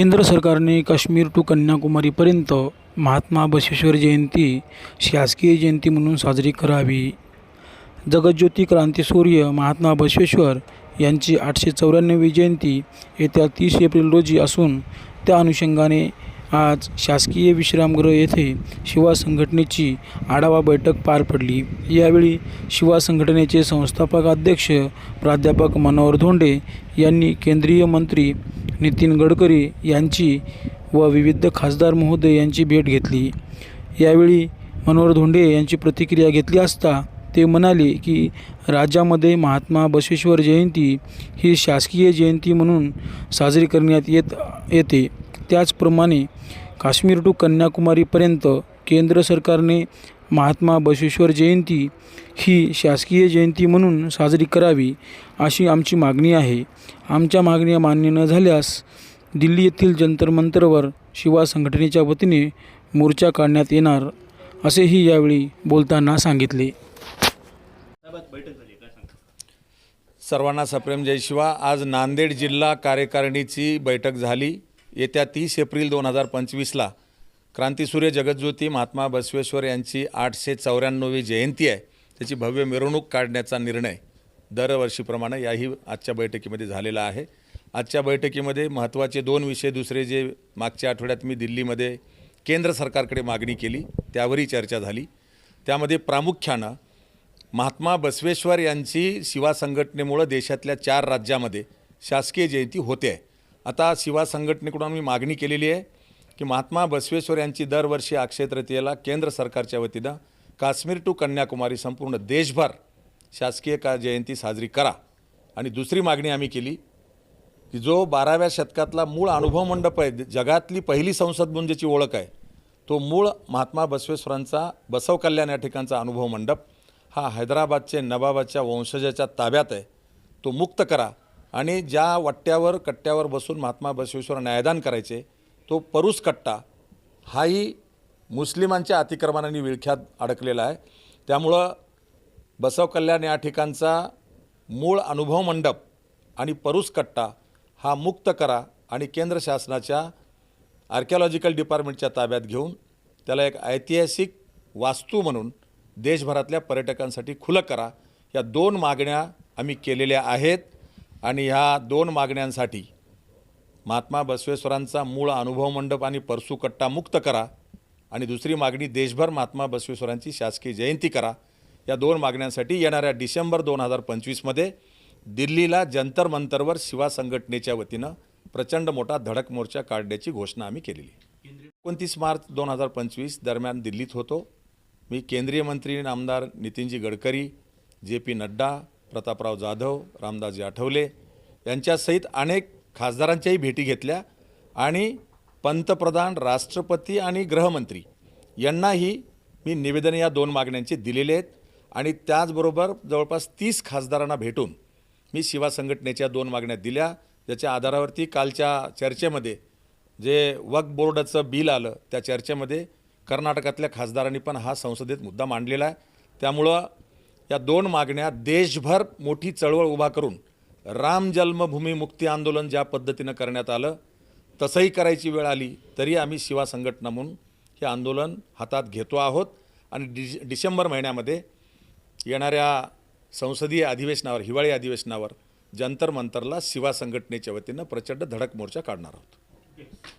केंद्र सरकारने काश्मीर टू कन्याकुमारीपर्यंत महात्मा बसवेश्वर जयंती शासकीय जयंती म्हणून साजरी करावी. जगज्योती क्रांतीसूर्य महात्मा बसवेश्वर यांची आठशे चौऱ्याण्णवी जयंती येत्या तीस एप्रिल रोजी असून त्या अनुषंगाने आज शासकीय विश्रामगृह येथे शिवा संघटनेची आढावा बैठक पार पडली. यावेळी शिवा संघटनेचे संस्थापक अध्यक्ष प्राध्यापक मनोहर धोंडे यांनी केंद्रीय मंत्री नितीन गडकरी यांची व विविध खासदार महोदय यांची भेट घेतली. यावेळी मनोहर धोंडे यांची प्रतिक्रिया घेतली असता ते म्हणाले की राज्यामध्ये महात्मा बसवेश्वर जयंती ही शासकीय जयंती म्हणून साजरी करण्यात येत येते. त्याचप्रमाणे काश्मीर टू कन्याकुमारीपर्यंत केंद्र सरकारने महात्मा बसवेश्वर जयंती ही शासकीय जयंती म्हणून साजरी करावी अशी आमची मागणी आहे. आमच्या मागण्या मान्य न झाल्यास दिल्ली येथील जंतरमंतरवर शिवा संघटनेच्या वतीने मोर्चा काढण्यात येणार असेही यावेळी बोलताना सांगितले. सर्वांना सप्रेम जय शिवा. आज नांदेड जिल्हा कार्यकारिणीची बैठक झाली. येत्या तीस एप्रिल दोन हजार पंचवीसला क्रांतीसूर्य जगज्योती महात्मा बसवेश्वर यांची आठशे चौऱ्याण्णवी जयंती आहे. त्याची भव्य मिरवणूक काढण्याचा निर्णय दरवर्षीप्रमाणे याही आजच्या बैठकीमध्ये झालेला आहे. आजच्या बैठकीमध्ये महत्त्वाचे दोन विषय दुसरे जे मागच्या आठवड्यात मी दिल्लीमध्ये केंद्र सरकारकडे मागणी केली त्यावरही चर्चा झाली. त्यामध्ये प्रामुख्यानं महात्मा बसवेश्वर यांची शिवा संघटनेमुळं देशातल्या चार राज्यामध्ये शासकीय जयंती होते आहे. आता शिवा संघटनेकडून आम्ही मागणी केलेली आहे की महात्मा बसवेश्वर यांची दरवर्षी अक्षय तृतीयेला केंद्र सरकारच्या वतीनं काश्मीर टू कन्याकुमारी संपूर्ण देशभर शासकीय का जयंती साजरी करा. आणि दुसरी मागणी आम्ही केली की जो बाराव्या शतकातला मूळ अनुभव मंडप आहे जगातली पहिली संसद मुंजेची ओळख आहे तो मूळ महात्मा बसवेश्वरांचा बसव कल्याण या ठिकाणचा अनुभव मंडप हा हैदराबादचे नवाबाच्या वंशजाच्या ताब्यात आहे तो मुक्त करा. आणि ज्या वट्ट्यावर कट्ट्यावर बसून महात्मा बसवेश्वर न्यायदान करायचे तो परूस कट्टा हाही मुस्लिमांच्या अतिक्रमणाने विळख्यात अडकलेला आहे. त्यामुळं बसव कल्याण या ठिकाणचा मूळ अनुभव मंडप आणि परूस कट्टा हा मुक्त करा आणि केंद्र शासनाच्या आर्किओलॉजिकल डिपार्टमेंटच्या ताब्यात घेऊन त्याला एक ऐतिहासिक वास्तू म्हणून देशभरातल्या पर्यटकांसाठी खुलं करा. या दोन मागण्या आम्ही केलेल्या आहेत. आणि ह्या दोन मागण्यांसाठी महात्मा बसवेश्वरांचा मूळ अनुभव मंडप आणि परसू कट्टा मुक्त करा आणि दुसरी मागणी देशभर महात्मा बसवेश्वरांची शासकीय जयंती करा. या दोन मागण्यांसाठी येणाऱ्या डिसेंबर दोन हजार पंचवीसमध्ये दिल्लीला जंतर मंतरवर शिवा संघटनेच्या वतीनं प्रचंड मोठा धडक मोर्चा काढण्याची घोषणा आम्ही केलेली. एकोणतीस मार्च दोन हजार पंचवीस दरम्यान दिल्लीत होतो. मी केंद्रीय मंत्री आमदार नितीनजी गडकरी जे पी नड्डा प्रतापराव जाधव रामदासजी आठवले यांच्यासहित अनेक खासदारांच्याही भेटी घेतल्या आणि पंतप्रधान राष्ट्रपती आणि गृहमंत्री यांनाही मी निवेदन या दोन मागण्यांचे दिलेले आहेत आणि त्याचबरोबर जवळपास तीस खासदारांना भेटून मी शिवा संघटनेच्या दोन मागण्या दिल्या. ज्याच्या आधारावरती कालच्या चर्चेमध्ये जे वक्फ बोर्डाचं बिल आलं त्या चर्चेमध्ये कर्नाटकातल्या खासदारांनी पण हा संसदेत मुद्दा मांडलेला आहे. त्यामुळं या दोन मागण्या देशभर मोठी चळवळ उभा करून राम जन्मभूमी मुक्ती आंदोलन ज्या पद्धतीनं करण्यात आलं तसंही करायची वेळ आली तरी आम्ही शिवा संघटना म्हणून हे आंदोलन हातात घेतो आहोत. आणि डिश डिसेंबर महिन्यामध्ये येणाऱ्या संसदीय अधिवेशनावर हिवाळी अधिवेशनावर जंतर मंतरला शिवा संघटनेच्या वतीनं प्रचंड धडक मोर्चा काढणार आहोत.